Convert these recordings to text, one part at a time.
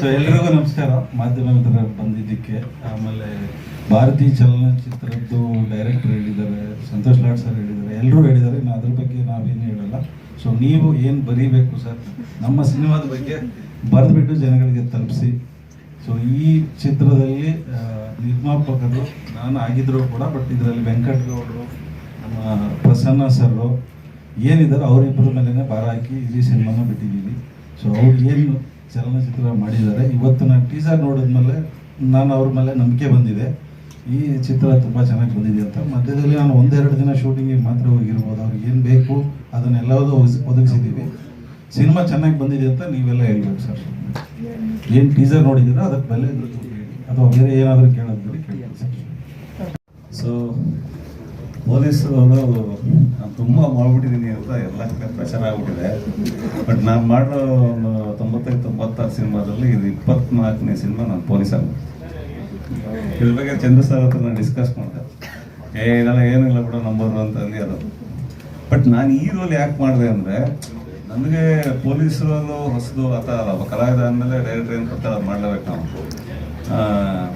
So ಎಲ್ರಿಗೂ ನಮಸ್ಕಾರ. ಮಾಧ್ಯಮ ಮಿತ್ರರು ಬಂದಿದ್ದಕ್ಕೆ ಆಮೇಲೆ ಭಾರತೀಯ ಚಲನಚಿತ್ರದ್ದು ಡೈರೆಕ್ಟರ್ ಹೇಳಿದ್ದಾರೆ, ಸಂತೋಷ್ ಲಾಡ್ ಸರ್ ಹೇಳಿದ್ದಾರೆ ಎಲ್ಲರೂ ಹೇಳಿದ್ದಾರೆ. ಇನ್ನು ಅದ್ರ ಬಗ್ಗೆ ನಾವೇನು ಹೇಳಲ್ಲ. ಸೊ ನೀವು ಏನು ಬರೀಬೇಕು ಸರ್ ನಮ್ಮ ಸಿನಿಮಾದ ಬಗ್ಗೆ ಬರೆದ್ಬಿಟ್ಟು ಜನಗಳಿಗೆ ತಲುಪಿಸಿ. ಸೊ ಈ ಚಿತ್ರದಲ್ಲಿ ನಿರ್ಮಾಪಕರು ನಾನು ಆಗಿದ್ದರೂ ಕೂಡ ಬಟ್ ಇದರಲ್ಲಿ ವೆಂಕಟ್ ಗೌಡರು, ನಮ್ಮ ಪ್ರಸನ್ನ ಸರ್ ಏನಿದ್ದಾರೆ, ಅವರಿಬ್ಬರ ಮೇಲೇ ಭಾರ ಹಾಕಿ ಇಡೀ ಸಿನಿಮಾನ ಬಿಟ್ಟಿದ್ದೀವಿ. ಸೊ ಅವ್ರು ಏನು ಚಲನಚಿತ್ರ ಮಾಡಿದ್ದಾರೆ, ಇವತ್ತು ನಾನು ಟೀಸರ್ ನೋಡಿದ್ಮೇಲೆ ನಾನು ಅವ್ರ ಮೇಲೆ ನಂಬಿಕೆ ಬಂದಿದೆ. ಈ ಚಿತ್ರ ತುಂಬ ಚೆನ್ನಾಗಿ ಬಂದಿದೆ ಅಂತ. ಮಧ್ಯದಲ್ಲಿ ನಾನು ಒಂದೆರಡು ದಿನ ಶೂಟಿಂಗಿಗೆ ಮಾತ್ರ ಹೋಗಿರ್ಬೋದು. ಅವ್ರಿಗೆ ಏನು ಬೇಕು, ಅದನ್ನೆಲ್ಲದೂ ಒದಗಿಸ್- ಒದಗಿಸಿದ್ದೀವಿ ಸಿನಿಮಾ ಚೆನ್ನಾಗಿ ಬಂದಿದೆ ಅಂತ ನೀವೆಲ್ಲ ಹೇಳ್ಬೇಕು ಸರ್. ಏನು ಟೀಸರ್ ನೋಡಿದ್ದೀರಾ, ಅದಕ್ಕೆ ಬೆಲೆ ಅಥವಾ ಬೇರೆ ಏನಾದರೂ ಕೇಳೋದು ಕೇಳಿ ಸರ್. ಸೊ ಪೊಲೀಸರು ನಾನು ತುಂಬ ಮಾಡ್ಬಿಟ್ಟಿದ್ದೀನಿ ಅಂತ ಎಲ್ಲ ಕಡೆ ಪ್ರಚಾರ ಆಗ್ಬಿಟ್ಟಿದೆ. ಬಟ್ ನಾನು ಮಾಡೋ ಒಂದು ತೊಂಬತ್ತೈದು, ತೊಂಬತ್ತಾರು ಸಿನಿಮಾದಲ್ಲಿ ಇದು ಇಪ್ಪತ್ನಾಲ್ಕನೇ ಸಿನಿಮಾ ನಾನು ಪೊಲೀಸ್ ಆಗ ಇದ್ರ ಬಗ್ಗೆ ಚಂದ್ರ ಸರ್ ಹತ್ರ ನಾನು ಡಿಸ್ಕಸ್ ಮಾಡಿದೆ. ಏ ಇದೆಲ್ಲ ಏನಿಲ್ಲ ಬಿಡೋ ನಂಬೋದು ಅಂತ ಅಲ್ಲಿ ಅದು. ಬಟ್ ನಾನು ಈ ರೋಲ್ ಯಾಕೆ ಮಾಡಿದೆ ಅಂದರೆ, ನನಗೆ ಪೊಲೀಸ್ ರೋಲು ಹೊಸದು, ಆ ಥರ ಅಲ್ಲ. ಕಲಾವಿದ ಅಂದಮೇಲೆ ಡೈರೆಕ್ಟರ್ ಏನು ಕೊಡ್ತಾರೆ ಮಾಡಲೇಬೇಕು ನಾವು.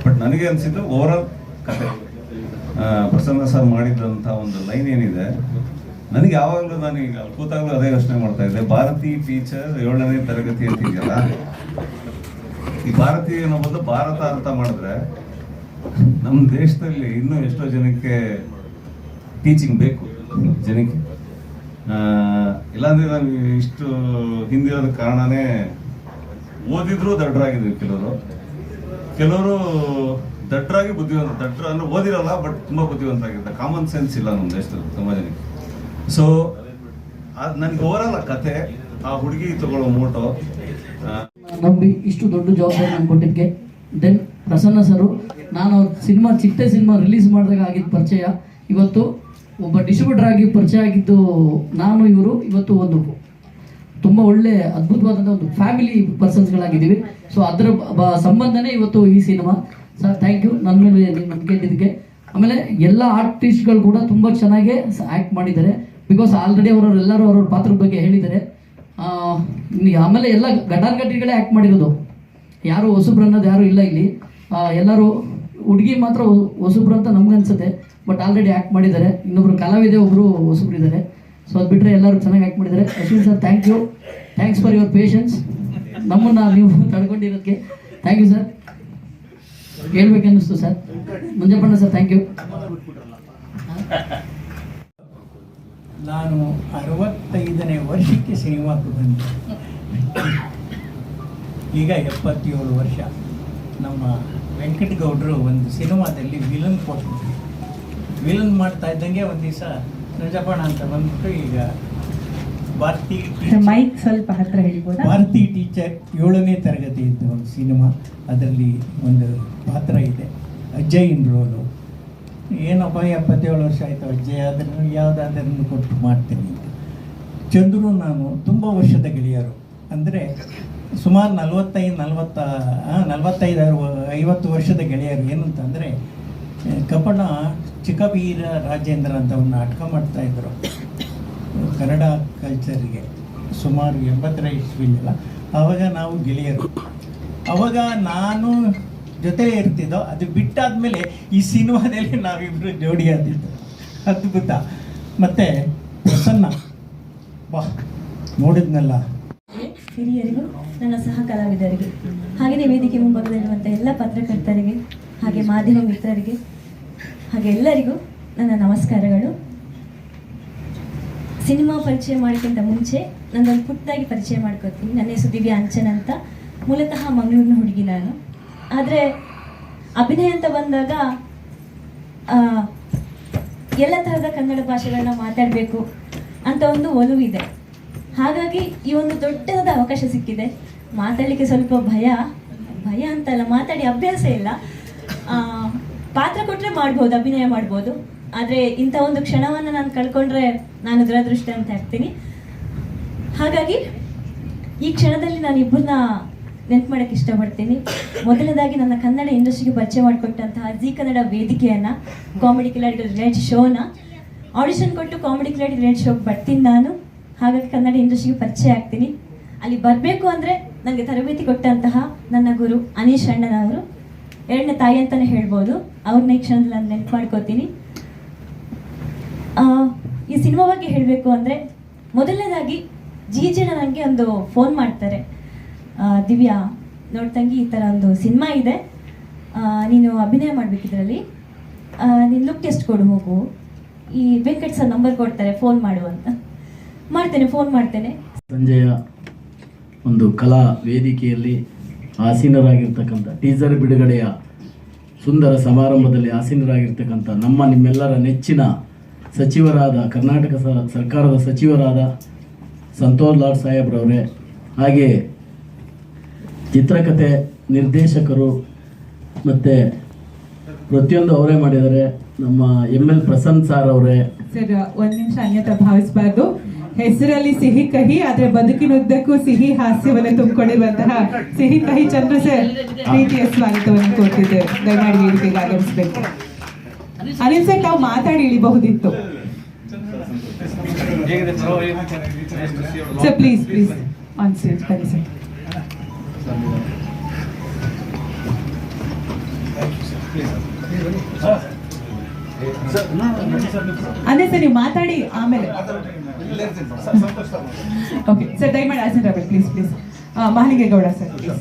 ಬಟ್ ನನಗೆ ಅನಿಸಿದ್ದು ಓವರಾಲ್ ಕತೆ. ಪ್ರಸನ್ನ ಸರ್ ಮಾಡಿದಂತ ಒಂದು ಲೈನ್ ಏನಿದೆ? ನನಗೆ ಯಾವಾಗಲೂ ನಾನು ಈಗ ಕೂತಾಗಲೂ ಅದೇ ಯೋಚನೆ ಮಾಡ್ತಾ ಇದ್ದೆ. ಭಾರತಿ ಟೀಚರ್ ಏಳನೇ ತರಗತಿ ಅಂತ ಇದೆಯಲ್ಲ ಈ ಭಾರತೀಯ ಅನ್ನೋದು ಭಾರತ ಅಂತ ಮಾಡಿದ್ರೆ ನಮ್ಮ ದೇಶದಲ್ಲಿ ಇನ್ನೂ ಎಷ್ಟೋ ಜನಕ್ಕೆ ಟೀಚಿಂಗ್ ಬೇಕು. ಜನಕ್ಕೆ. ಇಲ್ಲಾಂದ್ರೆ ನಾವು ಇಷ್ಟು ಹಿಂದಿರೋದ ಕಾರಣನೇ ಓದಿದ್ರು ದಡ್ಡರಾಗಿದ್ವಿ ಕೆಲವರು. ಕೆಲವರು ದಡ್ಡರಾಗಿ ಬುದ್ಧಿವಂತ ದಟ್ಟರ ಅಂದ್ರೆ ಓದಿರಲ್ಲ ಬಟ್ ತುಂಬಾ ಬುದ್ಧಿವಂತ ಬುದ್ಧಿವಂತರಾಗಿರ್ತಾರೆ ಕಾಮನ್ ಸೆನ್ಸ್ ಇಲ್ಲ ನಮ್ಮ ದೇಶದಲ್ಲಿ, ತುಂಬಾ ಜನಕ್ಕೆ ಸೊ ನನಗೆ ಓವರಲ್ಲ ಕತೆ, ಆ ಹುಡುಗಿ ತಗೊಳ್ಳೋ ಮೋಟೋ ನಂಬಿ ಇಷ್ಟು ದೊಡ್ಡ ಜವಾಬ್ದಾರಿ ನಾನು ಕೊಟ್ಟಿದ್ದಕ್ಕೆ. ದೆನ್ ಪ್ರಸನ್ನ ಸರು, ನಾನು ಸಿನಿಮಾ, ಚಿಟ್ಟೆ ಸಿನಿಮಾ ರಿಲೀಸ್ ಮಾಡಿದಾಗ ಆಗಿದ್ದ ಪರಿಚಯ. ಇವತ್ತು ಒಬ್ಬ ಡಿಸ್ಟ್ರಿಬ್ಯೂಟರ್ ಆಗಿ ಪರಿಚಯ ಆಗಿದ್ದು ನಾನು, ಇವರು, ಇವತ್ತು ಒಂದು ತುಂಬ ಒಳ್ಳೆ ಅದ್ಭುತವಾದಂಥ ಒಂದು ಫ್ಯಾಮಿಲಿ ಪರ್ಸನ್ಸ್ಗಳಾಗಿದ್ದೀವಿ ಸೊ ಅದರ ಸಂಬಂಧನೇ ಇವತ್ತು ಈ ಸಿನಿಮಾ. ಸರ್ ಥ್ಯಾಂಕ್ ಯು ನನ್ನ ಮೇಲೆ ನಿಮ್ಮ ನಂಬಿಕೆ ಇದ್ದಿದ್ದಕ್ಕೆ ಆಮೇಲೆ ಎಲ್ಲ ಆರ್ಟಿಸ್ಟ್ಗಳು ಕೂಡ ತುಂಬ ಚೆನ್ನಾಗಿ ಆ್ಯಕ್ಟ್ ಮಾಡಿದ್ದಾರೆ. ಬಿಕಾಸ್ ಆಲ್ರೆಡಿ ಅವರವ್ರು ಎಲ್ಲರೂ ಅವ್ರವ್ರ ಪಾತ್ರದ ಬಗ್ಗೆ ಹೇಳಿದ್ದಾರೆ. ಆಮೇಲೆ ಎಲ್ಲ ಘಟಾನುಘಟಿಗಳೇ ಆ್ಯಕ್ಟ್ ಮಾಡಿರೋದು. ಯಾರು ಹೊಸಬ್ರು ಅನ್ನೋದು ಯಾರು ಇಲ್ಲ ಇಲ್ಲಿ. ಎಲ್ಲರೂ ಹುಡುಗಿ ಮಾತ್ರ ಹೊಸಬ್ರು ಅಂತ ನಮ್ಗೆ ಅನಿಸುತ್ತೆ. ಬಟ್ ಆಲ್ರೆಡಿ ಆ್ಯಕ್ಟ್ ಮಾಡಿದ್ದಾರೆ. ಇನ್ನೊಬ್ರು ಕಲಾವಿದೆ ಒಬ್ಬರು ಹೊಸಬ್ರು ಇದ್ದಾರೆ. ಸೊ ಅದು ಬಿಟ್ಟರೆ ಎಲ್ಲರೂ ಚೆನ್ನಾಗಿ ಆ್ಯಕ್ಟ್ ಮಾಡಿದ್ದಾರೆ. Ashwin sir thank you thanks for your patience ನಮ್ಮನ್ನು ನೀವು ತಡ್ಕೊಂಡಿರೋದಕ್ಕೆ ಥ್ಯಾಂಕ್ ಯು ಸರ್ ಹೇಳ್ಬೇಕನ್ನಿಸ್ತು ಸರ್. ಮಂಜಪ್ಪಣ್ಣ ಸರ್ ಥ್ಯಾಂಕ್ ಯು ನಾನು ಅರವತ್ತೈದನೇ ವರ್ಷಕ್ಕೆ ಸಿನಿಮಾಕ್ಕೆ ಬಂದೆ. ಈಗ ಎಪ್ಪತ್ತೇಳು ವರ್ಷ. ನಮ್ಮ ವೆಂಕಟಗೌಡರು ಒಂದು ಸಿನಿಮಾದಲ್ಲಿ ವಿಲನ್ ಕೊಟ್ಬಿಟ್ರು ವಿಲನ್ ಮಾಡ್ತಾ ಇದ್ದಂಗೆ ಒಂದು ದಿವಸ ನಜಪಣ ಅಂತ ಬಂದ್ಬಿಟ್ಟು ಈಗ ಭಾರತಿ ಮೈಕ್ ಸ್ವಲ್ಪ ಹತ್ರ ಹೇಳ್ಬೋದು? ಭಾರತಿ ಟೀಚರ್ ಏಳನೇ ತರಗತಿ ಇದ್ದು ಒಂದು ಸಿನಿಮಾ ಅದರಲ್ಲಿ ಒಂದು ಪಾತ್ರ ಇದೆ. ಅಜ್ಜಯ್ಯನ ರೋಲು ಏನಪ್ಪ ಎಪ್ಪತ್ತೇಳು ವರ್ಷ ಆಯಿತು ಅಜ್ಜಯ್ ಅದನ್ನು ಯಾವುದಾದ್ರೂ ಕೊಟ್ಟು ಮಾಡ್ತೀನಿ ಚಂದ್ರು ನಾನು ತುಂಬ ವರ್ಷದ ಗೆಳೆಯರು. ಅಂದರೆ ಸುಮಾರು ನಲವತ್ತೈದು ನಲವತ್ತ ಆ, ನಲವತ್ತೈದು ಅರವ- ಐವತ್ತು ವರ್ಷದ ಗೆಳೆಯರು. ಏನಂತಂದರೆ ಕಪಣ ಚಿಕ್ಕಬೀರ ರಾಜೇಂದ್ರ ಅಂತ ಒಂದು ನಾಟಕ ಮಾಡ್ತಾಯಿದ್ರು ಕನ್ನಡ ಕಲ್ಚರ್ಗೆ ಸುಮಾರು ಎಂಬತ್ತರ ಇಸ್ವಿಲ್ಲ ಆವಾಗ ನಾವು ಗೆಳೆಯರು. ಅವಾಗ ನಾನು ಜೊತೆ ಇರ್ತಿದ್ದೋ, ಅದು ಬಿಟ್ಟಾದ್ಮೇಲೆ ಈ ಸಿನಿಮಾದಲ್ಲಿ ನಾವಿಬ್ರು ಜೋಡಿ ಆದಿದ್ದು. ಅದ್ಭುತ. ಮತ್ತೆ ಪ್ರಸನ್ನ. ಬಾ, ನೋಡಿದ್ನಲ್ಲ. ಹಿರಿಯರಿಗೂ, ನನ್ನ ಸಹ ಕಲಾವಿದರಿಗೆ, ಹಾಗೆಯೇ ವೇದಿಕೆ ಮುಂಭಾಗದಲ್ಲಿರುವಂಥ ಎಲ್ಲ ಪತ್ರಕರ್ತರಿಗೆ, ಹಾಗೆ ಮಾಧ್ಯಮ ಮಿತ್ರರಿಗೆ, ಹಾಗೆ ಎಲ್ಲರಿಗೂ ನನ್ನ ನಮಸ್ಕಾರಗಳು. ಸಿನಿಮಾ ಪರಿಚಯ ಮಾಡೋಕ್ಕಿಂತ ಮುಂಚೆ ನನ್ನೊಂದು ಪುಟ್ಟದಾಗಿ ಪರಿಚಯ ಮಾಡ್ಕೊತೀನಿ. ನನ್ನ ಹೆಸರು ದಿವ್ಯಾ ಅಂಚನ್ ಅಂತ. ಮೂಲತಃ ಮಂಗಳೂರಿನ ಹುಡುಗಿ ನಾನು. ಆದರೆ ಅಭಿನಯ ಅಂತ ಬಂದಾಗ ಎಲ್ಲ ಥರದ ಕನ್ನಡ ಭಾಷೆಗಳನ್ನ ಮಾತಾಡಬೇಕು ಅಂತ ಒಂದು ಒಲವಿದೆ. ಹಾಗಾಗಿ ಈ ಒಂದು ದೊಡ್ಡದಾದ ಅವಕಾಶ ಸಿಕ್ಕಿದೆ. ಮಾತಾಡಲಿಕ್ಕೆ ಸ್ವಲ್ಪ ಭಯ ಭಯ ಅಂತಲ್ಲ, ಮಾತಾಡಿ ಅಭ್ಯಾಸ ಇಲ್ಲ. ಪಾತ್ರ ಕೊಟ್ಟರೆ ಮಾಡ್ಬೋದು, ಅಭಿನಯ ಮಾಡ್ಬೋದು. ಆದರೆ ಇಂಥ ಒಂದು ಕ್ಷಣವನ್ನು ನಾನು ಕಳ್ಕೊಂಡ್ರೆ ನಾನು ದುರದೃಷ್ಟ ಅಂತ ಹೇಳ್ತೀನಿ. ಹಾಗಾಗಿ ಈ ಕ್ಷಣದಲ್ಲಿ ನಾನು ಇಬ್ಬರನ್ನ ನೆನ್ಪು ಮಾಡೋಕ್ಕೆ ಇಷ್ಟಪಡ್ತೀನಿ. ಮೊದಲನೇದಾಗಿ ನನ್ನ ಕನ್ನಡ ಇಂಡಸ್ಟ್ರಿಗೆ ಪರಿಚಯ ಮಾಡಿಕೊಟ್ಟಂತಹ ಜಿ ಕನ್ನಡ ವೇದಿಕೆಯನ್ನ ಕಾಮಿಡಿ ಕಿಲಾಡಿ ರಿಲೇಟ್ ಶೋನ ಆಡಿಷನ್ ಕೊಟ್ಟು ಕಾಮಿಡಿ ಕಿಲಾಡಿ ರಿಲೇಟ್ ಶೋಗೆ ಬರ್ತೀನಿ ನಾನು. ಹಾಗಾಗಿ ಕನ್ನಡ ಇಂಡಸ್ಟ್ರಿಗೆ ಪರಿಚಯ ಆಗ್ತೀನಿ. ಅಲ್ಲಿ ಬರಬೇಕು ಅಂದರೆ ನನಗೆ ತರಬೇತಿ ಕೊಟ್ಟಂತಹ ನನ್ನ ಗುರು ಅನೀಶ್ ಅಣ್ಣನವರು. ಎರಡನೇ ತಾಯಿ ಅಂತಲೇ ಹೇಳ್ಬೋದು. ಅವ್ರನ್ನ ಈ ಕ್ಷಣದಲ್ಲಿ ನಾನು ನೆನ್ಪು ಮಾಡ್ಕೋತೀನಿ. ಈ ಸಿನಿಮಾ ಬಗ್ಗೆ ಹೇಳಬೇಕು ಅಂದರೆ ಮೊದಲನೇದಾಗಿ ಜಿ ಜನ ನನಗೆ ಒಂದು ಫೋನ್ ಮಾಡ್ತಾರೆ. ದಿವ್ಯಾ ದಿವ್ಯಾ ನೋಡ್ತಂಗಿ ಈ ಥರ ಒಂದು ಸಿನಿಮಾ ಇದೆ. ನೀನು ಅಭಿನಯ ಮಾಡ್ಬೇಕಿದ್ರಲ್ಲಿ ನೀನು ಲುಕ್ ಟೆಸ್ಟ್ ಕೊಡು, ಹೋಗು. ಈ ವೆಂಕಟ್ ಸರ್ ನಂಬರ್ ಕೊಡ್ತಾರೆ ಫೋನ್ ಮಾಡು ಅಂತ. ಮಾಡ್ತೇನೆ ಫೋನ್ ಮಾಡ್ತೇನೆ. ಸಂಜೆಯ ಒಂದು ಕಲಾ ವೇದಿಕೆಯಲ್ಲಿ ಆಸೀನರಾಗಿರ್ತಕ್ಕಂಥ ಟೀಸರ್ ಬಿಡುಗಡೆಯ ಸುಂದರ ಸಮಾರಂಭದಲ್ಲಿ ಆಸೀನರಾಗಿರ್ತಕ್ಕಂಥ ನಮ್ಮ ನಿಮ್ಮೆಲ್ಲರ ನೆಚ್ಚಿನ ಸಚಿವರಾದ ಕರ್ನಾಟಕ ಸರ್ಕಾರದ ಸಚಿವರಾದ ಸಂತೋಷ್ ಲಾಡ್ ಸಾಹೇಬ್ರವರೇ ಹಾಗೆ ಚಿತ್ರಕಥೆ ನಿರ್ದೇಶಕರು ಮತ್ತು ಪ್ರತಿಯೊಂದು ಅವರೇ ಮಾಡಿದ್ದಾರೆ. ನಮ್ಮ ಎಂ ಎಲ್ ಪ್ರಸನ್ನ ಸಾರ್ ಅವರೇ. ಸರ್ ಒಂದ್ ನಿಮಿಷ ಅನ್ಯತಾ ಭಾವಿಸಬಾರ್ದು. ಹೆಸರಲ್ಲಿ ಸಿಹಿ ಕಹಿ ಆದ್ರೆ ಬದುಕಿನುದ್ದಕ್ಕೂ ಸಿಹಿ ಹಾಸ್ಯವನ್ನು ತುಂಬಿಕೊಂಡಿರುವಂತಹ ಸಿಹಿ ಕಹಿ ಚಂದ್ರ ಸರ್ ಪ್ರೀತಿಯ ಸ್ವಾಗತವನ್ನು ಕೊಟ್ಟಿದ್ದೇವೆ ದಯಮಾಡಿ ವೇದಿಕೆಗೆ ಆಗಮಿಸಬೇಕು. ಅನಿಲ್ ಸರ್ ತಾವು ಮಾತಾಡಿ ಇಳಿಬಹುದಿತ್ತು. Sir please please on stage ಬನ್ನಿ ಸರ್ ಅದೇ ಸರ್ ನೀವು ಮಾತಾಡಿ ಆಮೇಲೆ. ಓಕೆ ಸರ್ ದಯಮಾಡಿ ಆಸನ್ ರವೆ please please Gowda sir please